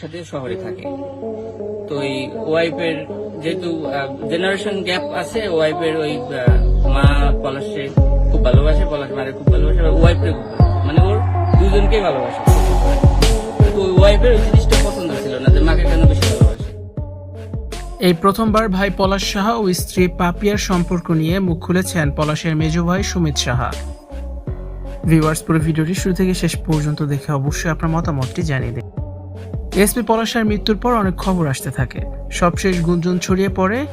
সাথে শহরে থাকে। তো ওই ওয়াইফের যেহেতু জেনারেশন গ্যাপ আছে ওয়াইফের ওই মা পলাশে খুব ভালোবাসে, পলাশ মারে খুব ভালোবাসে ওয়াইফে খুব মানে ওর দুজনকেই ভালোবাসে। ওয়াইফের ওই জিনিসটা পছন্দ ছিল না, যে মাকে কেন বেশি এই প্রথমবার ভাই পলাশ সাহা ও স্ত্রী পাপিয়ার সম্পর্ক নিয়ে মুখ খুলেছেন পলাশের মেজ ভাই সুমিত সাহা। ভিউয়ার্স পুরো ভিডিওটি শুরু থেকে শেষ পর্যন্ত দেখে অবশ্যই আপনার মতামতটি জানিয়ে দিন। এসপি পলাশের মৃত্যুর পর অনেক খবর আসতে থাকে। সবশেষ গুঞ্জন ছড়িয়ে পড়ে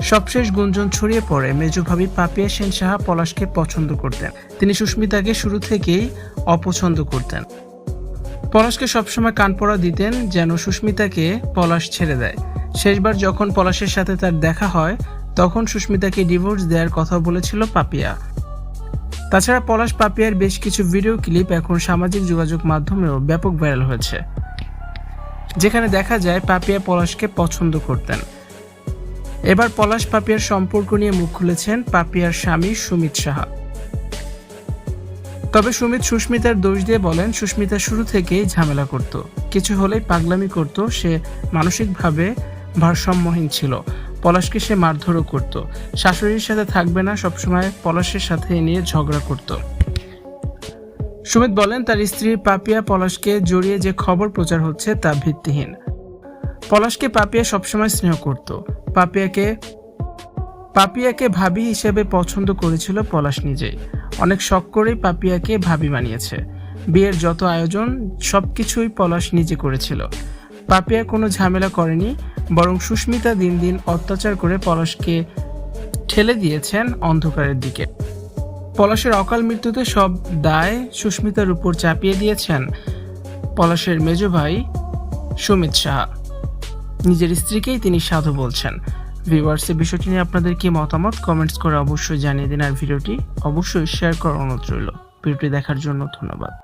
সবশেষ গুঞ্জন ছড়িয়ে পড়ে মেজো ভাবি পাপিয়া সেন সাহা পলাশকে পছন্দ করতেন। তিনি সুস্মিতাকে শুরু থেকেই অপছন্দ করতেন। পলাশকে সবসময় কান পড়া দিতেন যেন সুস্মিতাকে পলাশ ছেড়ে দেয়। শেষবার যখন পলাশের সাথে তার দেখা হয়, তখন সুস্মিতাকে ডিভোর্স দেওয়ার কথা বলেছিল পাপিয়া। তাছাড়া পলাশ পাপিয়ার বেশ কিছু ভিডিও ক্লিপ এখন সামাজিক যোগাযোগ মাধ্যমেও ব্যাপক ভাইরাল হয়েছে। যেখানে দেখা যায় পাপিয়া পলাশকে পছন্দ করতেন। এবার পলাশ পাপিয়ার সম্পর্ক নিয়ে মুখ খুলেছেন পাপিয়ার স্বামী সুমিত সাহা। তবে সুমিত সুস্মিতার দোষ দিয়ে বলেন, সুস্মিতা শুরু থেকেই ঝামেলা করত। কিছু হলেই পাগলামি করত, সে মানসিকভাবে ভারসাম্যহীন ছিল। পলাশকে সে মারধরও করত। শাশুড়ির সাথে থাকবে না, সবসময় পলাশের সাথে নিয়ে ঝগড়া করত। সুমিত বলেন, তার স্ত্রী পাপিয়া পলাশকে জড়িয়ে যে খবর প্রচার হচ্ছে তা ভিত্তিহীন। পলাশকে পাপিয়া সবসময় স্নেহ করত। পাপিয়াকে পাপিয়াকে ভাবি হিসেবে পছন্দ করেছিল পলাশ নিজেই। অনেক শখ করেই পাপিয়াকে ভাবি বানিয়েছে। বিয়ের যত আয়োজন, সবকিছুই পলাশ নিজে করেছিল। পাপিয়া কোনো ঝামেলা করেনি, বরং সুস্মিতা দিন দিন অত্যাচার করে পলাশকে ঠেলে দিয়েছেন অন্ধকারের দিকে। পলাশের অকাল মৃত্যুতে সব দায় সুস্মিতার উপর চাপিয়ে দিয়েছেন পলাশের মেজ ভাই সুমিত সাহা। নিজের স্ত্রীকেই তিনি সাধু বলছেন। ভিউয়ার্সে বিষয়টি নিয়ে আপনাদের কি মতামত? কমেন্টস করে অবশ্যই জানিয়ে দিন আর ভিডিওটি অবশ্যই শেয়ার করার অনুরোধ রইল। ভিডিওটি দেখার জন্য ধন্যবাদ।